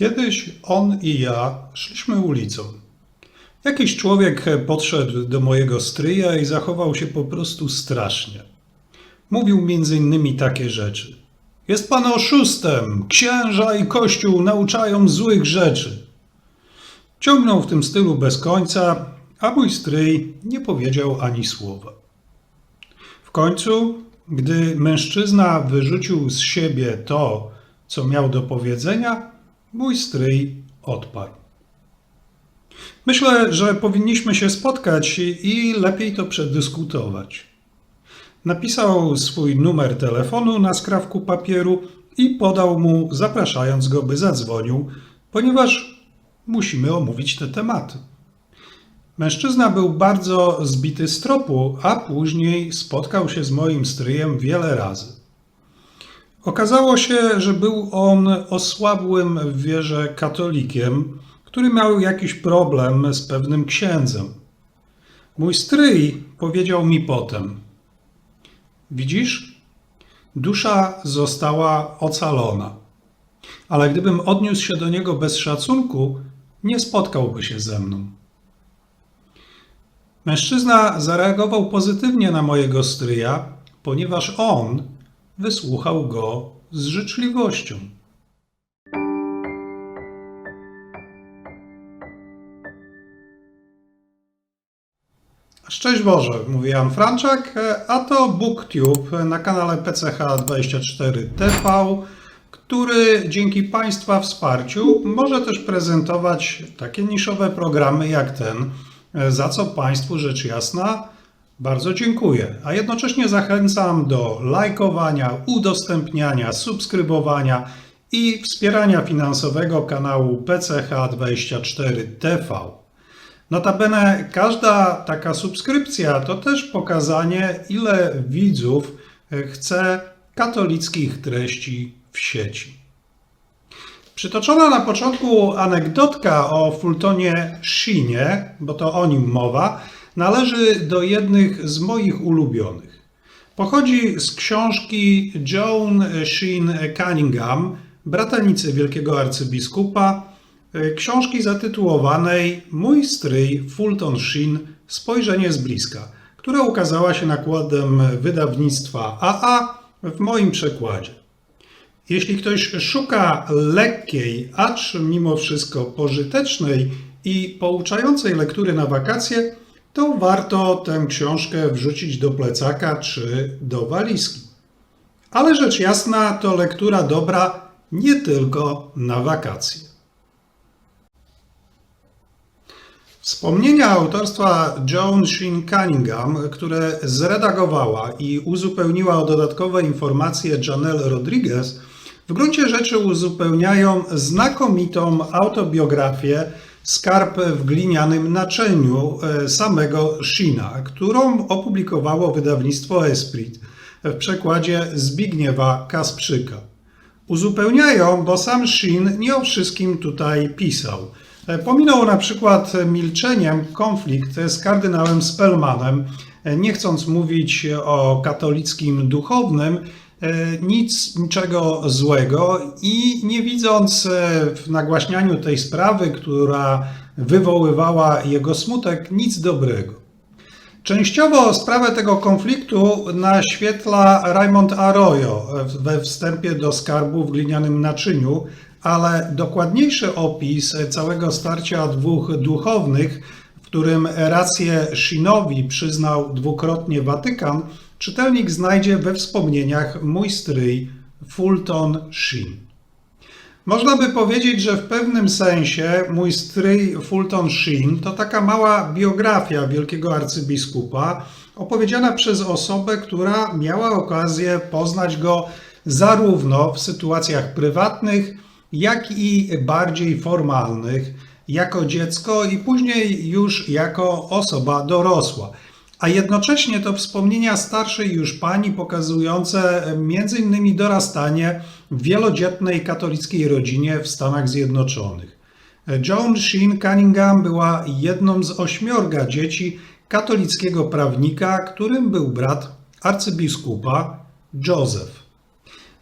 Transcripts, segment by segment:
Kiedyś on i ja szliśmy ulicą. Jakiś człowiek podszedł do mojego stryja i zachował się po prostu strasznie. Mówił między innymi takie rzeczy. Jest pan oszustem! Księża i kościół nauczają złych rzeczy. Ciągnął w tym stylu bez końca, a mój stryj nie powiedział ani słowa. W końcu, gdy mężczyzna wyrzucił z siebie to, co miał do powiedzenia, mój stryj odparł. Myślę, że powinniśmy się spotkać i lepiej to przedyskutować. Napisał swój numer telefonu na skrawku papieru i podał mu, zapraszając go, by zadzwonił, ponieważ musimy omówić te tematy. Mężczyzna był bardzo zbity z tropu, a później spotkał się z moim stryjem wiele razy. Okazało się, że był on osłabłym w wierze katolikiem, który miał jakiś problem z pewnym księdzem. Mój stryj powiedział mi potem: Widzisz, dusza została ocalona, ale gdybym odniósł się do niego bez szacunku, nie spotkałby się ze mną. Mężczyzna zareagował pozytywnie na mojego stryja, ponieważ on wysłuchał go z życzliwością. Szczęść Boże, mówi Jan Franczak, a to BookTube na kanale PCH24TV, który dzięki Państwa wsparciu może też prezentować takie niszowe programy jak ten, za co Państwu rzecz jasna bardzo dziękuję. A jednocześnie zachęcam do lajkowania, udostępniania, subskrybowania i wspierania finansowego kanału PCH24TV. Notabene każda taka subskrypcja to też pokazanie, ile widzów chce katolickich treści w sieci. Przytoczona na początku anegdotka o Fultonie Sheenie, bo to o nim mowa, należy do jednych z moich ulubionych. Pochodzi z książki Joan Sheen Cunningham, bratanicy wielkiego arcybiskupa, książki zatytułowanej Mój stryj Fulton Sheen Spojrzenie z bliska, która ukazała się nakładem wydawnictwa AA w moim przekładzie. Jeśli ktoś szuka lekkiej, acz mimo wszystko pożytecznej i pouczającej lektury na wakacje, to warto tę książkę wrzucić do plecaka czy do walizki. Ale rzecz jasna, to lektura dobra nie tylko na wakacje. Wspomnienia autorstwa Joan Sheen Cunningham, które zredagowała i uzupełniła o dodatkowe informacje Janelle Rodriguez, w gruncie rzeczy uzupełniają znakomitą autobiografię Skarb w glinianym naczyniu e, samego Sheena, którą opublikowało wydawnictwo Esprit w przekładzie Zbigniewa Kasprzyka. Uzupełniają, bo sam Sheen nie o wszystkim tutaj pisał. E, Pominął na przykład milczeniem konflikt z kardynałem Spellmanem, e, nie chcąc mówić o katolickim duchownym, nic, niczego złego i nie widząc w nagłaśnianiu tej sprawy, która wywoływała jego smutek, nic dobrego. Częściowo sprawę tego konfliktu naświetla Raymond Arroyo we wstępie do skarbu w glinianym naczyniu, ale dokładniejszy opis całego starcia dwóch duchownych, w którym rację Shinowi przyznał dwukrotnie Watykan, czytelnik znajdzie we wspomnieniach Mój stryj Fulton Sheen. Można by powiedzieć, że w pewnym sensie mój stryj Fulton Sheen to taka mała biografia wielkiego arcybiskupa, opowiedziana przez osobę, która miała okazję poznać go zarówno w sytuacjach prywatnych, jak i bardziej formalnych, jako dziecko i później już jako osoba dorosła. A jednocześnie to wspomnienia starszej już pani pokazujące m.in. dorastanie w wielodzietnej katolickiej rodzinie w Stanach Zjednoczonych. Joan Sheen Cunningham była jedną z ośmiorga dzieci katolickiego prawnika, którym był brat arcybiskupa Joseph.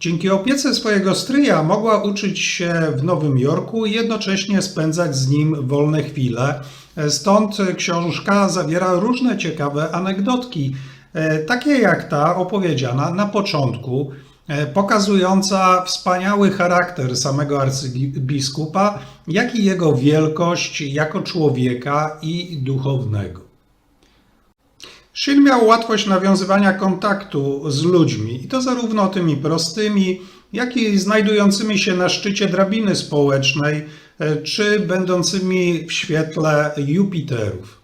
Dzięki opiece swojego stryja mogła uczyć się w Nowym Jorku i jednocześnie spędzać z nim wolne chwile. Stąd książka zawiera różne ciekawe anegdotki, e, takie jak ta opowiedziana na początku, e, pokazująca wspaniały charakter samego arcybiskupa, jak i jego wielkość jako człowieka i duchownego. Shin miał łatwość nawiązywania kontaktu z ludźmi, i to zarówno tymi prostymi, jak i znajdującymi się na szczycie drabiny społecznej, czy będącymi w świetle Jupiterów.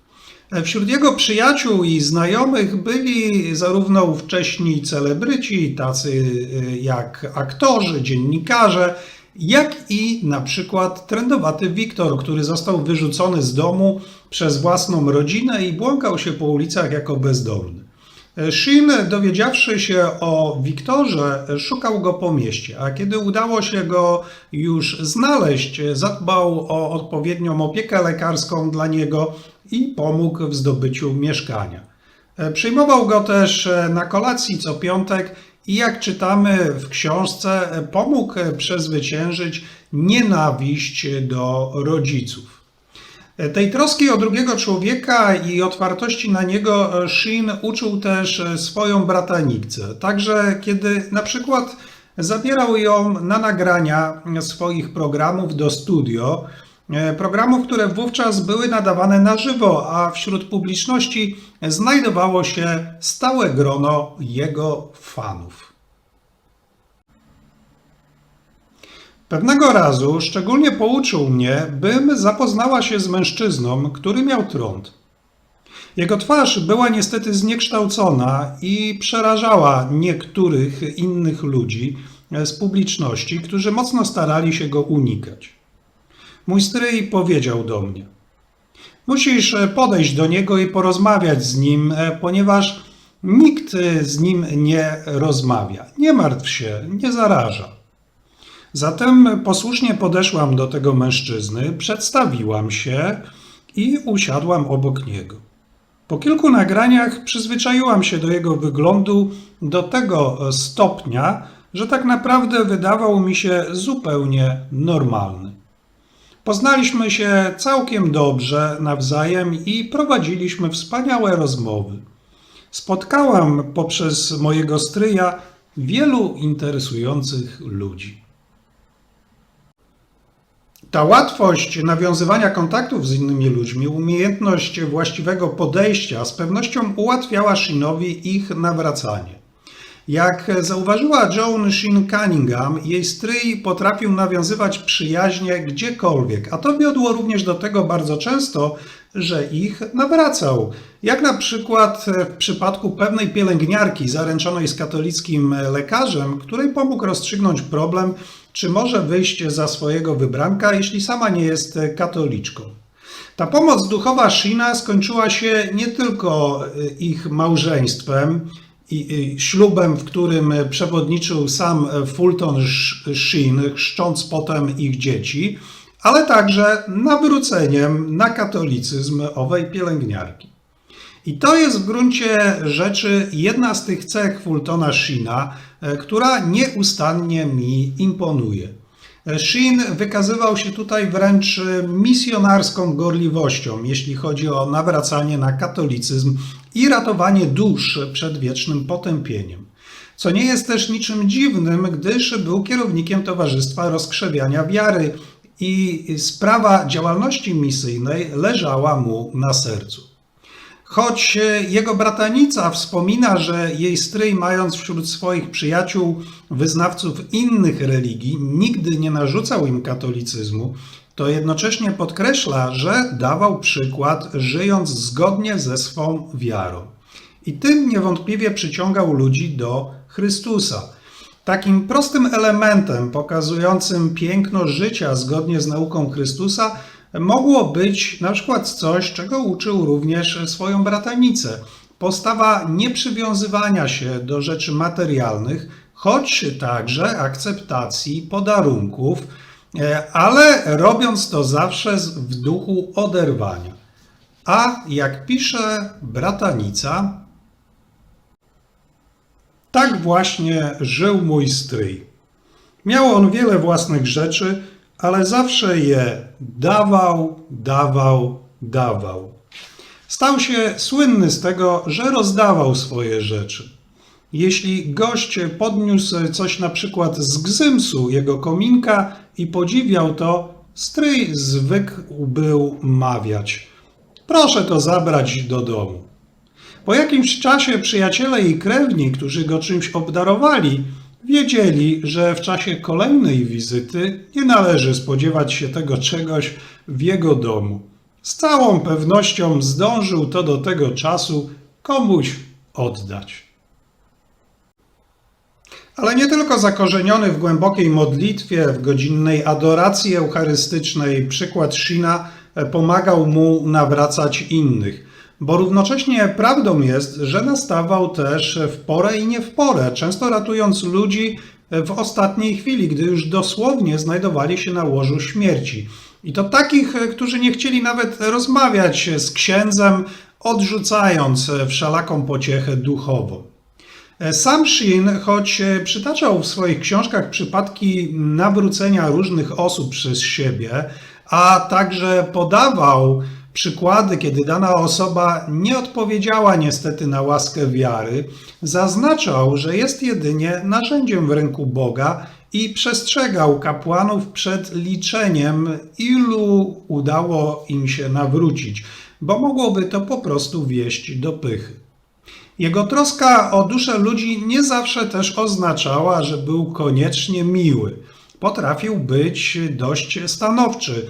E, Wśród jego przyjaciół i znajomych byli zarówno ówcześni celebryci, tacy e, jak aktorzy, dziennikarze, jak i na przykład trendowaty Wiktor, który został wyrzucony z domu przez własną rodzinę i błąkał się po ulicach jako bezdomny. Shin, dowiedziawszy się o Wiktorze, szukał go po mieście, a kiedy udało się go już znaleźć, zadbał o odpowiednią opiekę lekarską dla niego i pomógł w zdobyciu mieszkania. Przyjmował go też na kolacji co piątek i jak czytamy w książce, pomógł przezwyciężyć nienawiść do rodziców. Tej troski o drugiego człowieka i otwartości na niego Shin uczył też swoją bratanicę. Także kiedy na przykład zabierał ją na nagrania swoich programów do studio, programów, które wówczas były nadawane na żywo, a wśród publiczności znajdowało się stałe grono jego fanów. Pewnego razu szczególnie pouczył mnie, bym zapoznała się z mężczyzną, który miał trąd. Jego twarz była niestety zniekształcona i przerażała niektórych innych ludzi z publiczności, którzy mocno starali się go unikać. Mój stryj powiedział do mnie: Musisz podejść do niego i porozmawiać z nim, ponieważ nikt z nim nie rozmawia. Nie martw się, nie zaraża. Zatem posłusznie podeszłam do tego mężczyzny, przedstawiłam się i usiadłam obok niego. Po kilku nagraniach przyzwyczaiłam się do jego wyglądu do tego stopnia, że tak naprawdę wydawał mi się zupełnie normalny. Poznaliśmy się całkiem dobrze nawzajem i prowadziliśmy wspaniałe rozmowy. Spotkałam poprzez mojego stryja wielu interesujących ludzi. Ta łatwość nawiązywania kontaktów z innymi ludźmi, umiejętność właściwego podejścia z pewnością ułatwiała Shinowi ich nawracanie. Jak zauważyła Joan Shin Cunningham, jej stryj potrafił nawiązywać przyjaźnie gdziekolwiek, a to wiodło również do tego bardzo często, że ich nawracał. Jak na przykład w przypadku pewnej pielęgniarki zaręczonej z katolickim lekarzem, której pomógł rozstrzygnąć problem, czy może wyjść za swojego wybranka, jeśli sama nie jest katoliczką. Ta pomoc duchowa Shina skończyła się nie tylko ich małżeństwem, i ślubem, w którym przewodniczył sam Fulton Sheen, chrzcząc potem ich dzieci, ale także nawróceniem na katolicyzm owej pielęgniarki. I to jest w gruncie rzeczy jedna z tych cech Fultona Sheena, która nieustannie mi imponuje. Sheen wykazywał się tutaj wręcz misjonarską gorliwością, jeśli chodzi o nawracanie na katolicyzm i ratowanie dusz przed wiecznym potępieniem. Co nie jest też niczym dziwnym, gdyż był kierownikiem Towarzystwa Rozkrzewiania Wiary i sprawa działalności misyjnej leżała mu na sercu. Choć jego bratanica wspomina, że jej stryj, mając wśród swoich przyjaciół wyznawców innych religii, nigdy nie narzucał im katolicyzmu, to jednocześnie podkreśla, że dawał przykład, żyjąc zgodnie ze swą wiarą. I tym niewątpliwie przyciągał ludzi do Chrystusa. Takim prostym elementem pokazującym piękno życia zgodnie z nauką Chrystusa mogło być na przykład coś, czego uczył również swoją bratanicę. Postawa nieprzywiązywania się do rzeczy materialnych, choć także akceptacji podarunków, ale robiąc to zawsze w duchu oderwania. A jak pisze bratanica, tak właśnie żył mój stryj. Miał on wiele własnych rzeczy, ale zawsze je dawał, dawał, dawał. Stał się słynny z tego, że rozdawał swoje rzeczy. Jeśli gość podniósł coś na przykład z gzymsu jego kominka i podziwiał to, stryj zwykł był mawiać: Proszę to zabrać do domu. Po jakimś czasie przyjaciele i krewni, którzy go czymś obdarowali, wiedzieli, że w czasie kolejnej wizyty nie należy spodziewać się tego czegoś w jego domu. Z całą pewnością zdążył to do tego czasu komuś oddać. Ale nie tylko zakorzeniony w głębokiej modlitwie, w godzinnej adoracji eucharystycznej, przykład Shina pomagał mu nawracać innych. Bo równocześnie prawdą jest, że nastawał też w porę i nie w porę, często ratując ludzi w ostatniej chwili, gdy już dosłownie znajdowali się na łożu śmierci. I to takich, którzy nie chcieli nawet rozmawiać z księdzem, odrzucając wszelaką pociechę duchową. Sam Shin, choć przytaczał w swoich książkach przypadki nawrócenia różnych osób przez siebie, a także podawał przykłady, kiedy dana osoba nie odpowiedziała niestety na łaskę wiary, zaznaczał, że jest jedynie narzędziem w ręku Boga i przestrzegał kapłanów przed liczeniem, ilu udało im się nawrócić, bo mogłoby to po prostu wieść do pychy. Jego troska o duszę ludzi nie zawsze też oznaczała, że był koniecznie miły. Potrafił być dość stanowczy,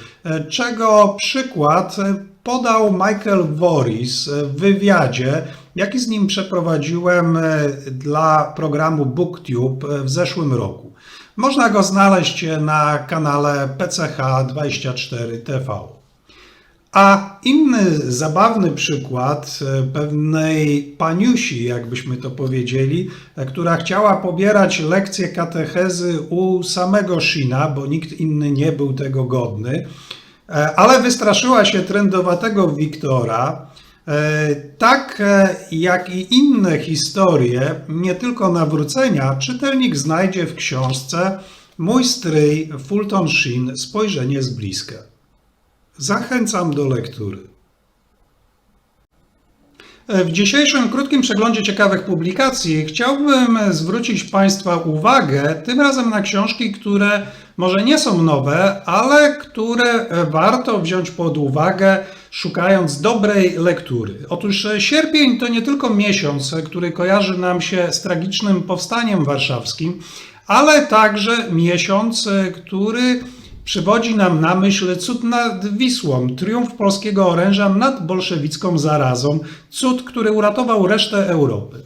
czego przykład podał Michael Voris w wywiadzie, jaki z nim przeprowadziłem dla programu BookTube w zeszłym roku. Można go znaleźć na kanale PCH24TV. A inny zabawny przykład pewnej paniusi, jakbyśmy to powiedzieli, która chciała pobierać lekcje katechezy u samego Shina, bo nikt inny nie był tego godny, ale wystraszyła się trendowatego Wiktora, tak jak i inne historie, nie tylko nawrócenia, czytelnik znajdzie w książce Mój stryj Fulton Sheen Spojrzenie z bliska. Zachęcam do lektury. W dzisiejszym krótkim przeglądzie ciekawych publikacji chciałbym zwrócić Państwa uwagę tym razem na książki, które może nie są nowe, ale które warto wziąć pod uwagę, szukając dobrej lektury. Otóż sierpień to nie tylko miesiąc, który kojarzy nam się z tragicznym powstaniem warszawskim, ale także miesiąc, który przywodzi nam na myśl cud nad Wisłą, triumf polskiego oręża nad bolszewicką zarazą, cud, który uratował resztę Europy.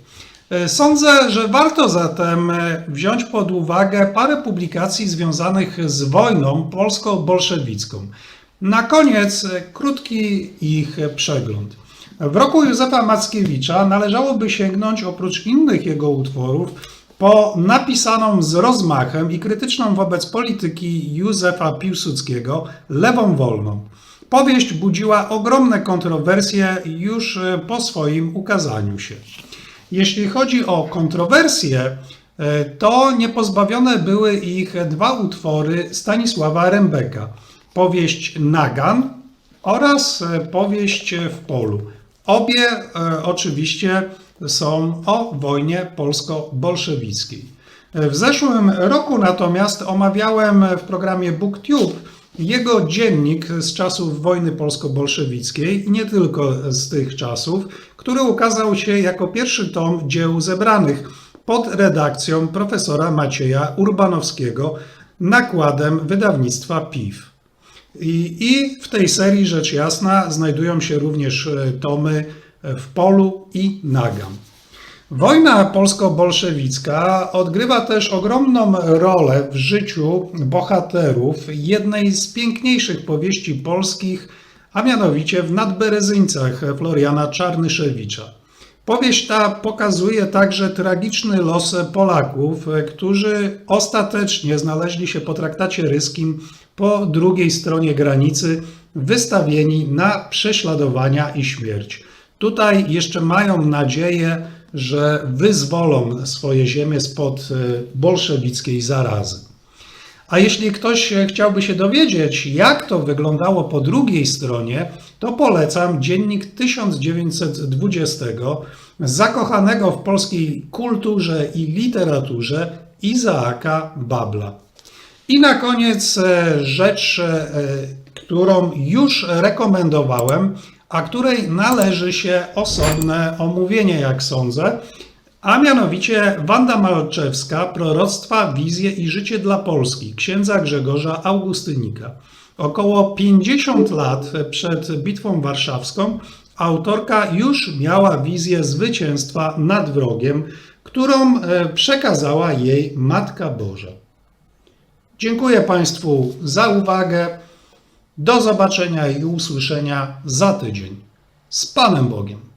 Sądzę, że warto zatem wziąć pod uwagę parę publikacji związanych z wojną polsko-bolszewicką. Na koniec krótki ich przegląd. W roku Józefa Mackiewicza należałoby sięgnąć oprócz innych jego utworów po napisaną z rozmachem i krytyczną wobec polityki Józefa Piłsudskiego Lewą Wolną. Powieść budziła ogromne kontrowersje już po swoim ukazaniu się. Jeśli chodzi o kontrowersje, to niepozbawione były ich dwa utwory Stanisława Rembeka. Powieść Nagan oraz powieść W polu. Obie oczywiście są o wojnie polsko-bolszewickiej. W zeszłym roku natomiast omawiałem w programie BookTube jego dziennik z czasów wojny polsko-bolszewickiej i nie tylko z tych czasów, który ukazał się jako pierwszy tom dzieł zebranych pod redakcją profesora Macieja Urbanowskiego nakładem wydawnictwa PIW. I, I w tej serii rzecz jasna znajdują się również tomy w polu i nagam. Wojna polsko-bolszewicka odgrywa też ogromną rolę w życiu bohaterów jednej z piękniejszych powieści polskich, a mianowicie w Nadberezyńcach Floriana Czarnyszewicza. Powieść ta pokazuje także tragiczny los Polaków, którzy ostatecznie znaleźli się po traktacie ryskim po drugiej stronie granicy, wystawieni na prześladowania i śmierć. Tutaj jeszcze mają nadzieję, że wyzwolą swoje ziemie spod bolszewickiej zarazy. A jeśli ktoś e, chciałby się dowiedzieć, jak to wyglądało po drugiej stronie, to polecam dziennik 1920 zakochanego w polskiej kulturze i literaturze Izaaka Babla. I na koniec e, rzecz, e, którą już rekomendowałem, a której należy się osobne omówienie, jak sądzę, a mianowicie Wanda Malczewska, Proroctwa, Wizje i Życie dla Polski, księdza Grzegorza Augustynika. Około 50 lat przed Bitwą Warszawską autorka już miała wizję zwycięstwa nad wrogiem, którą e, przekazała jej Matka Boża. Dziękuję Państwu za uwagę. Do zobaczenia i usłyszenia za tydzień. Z Panem Bogiem.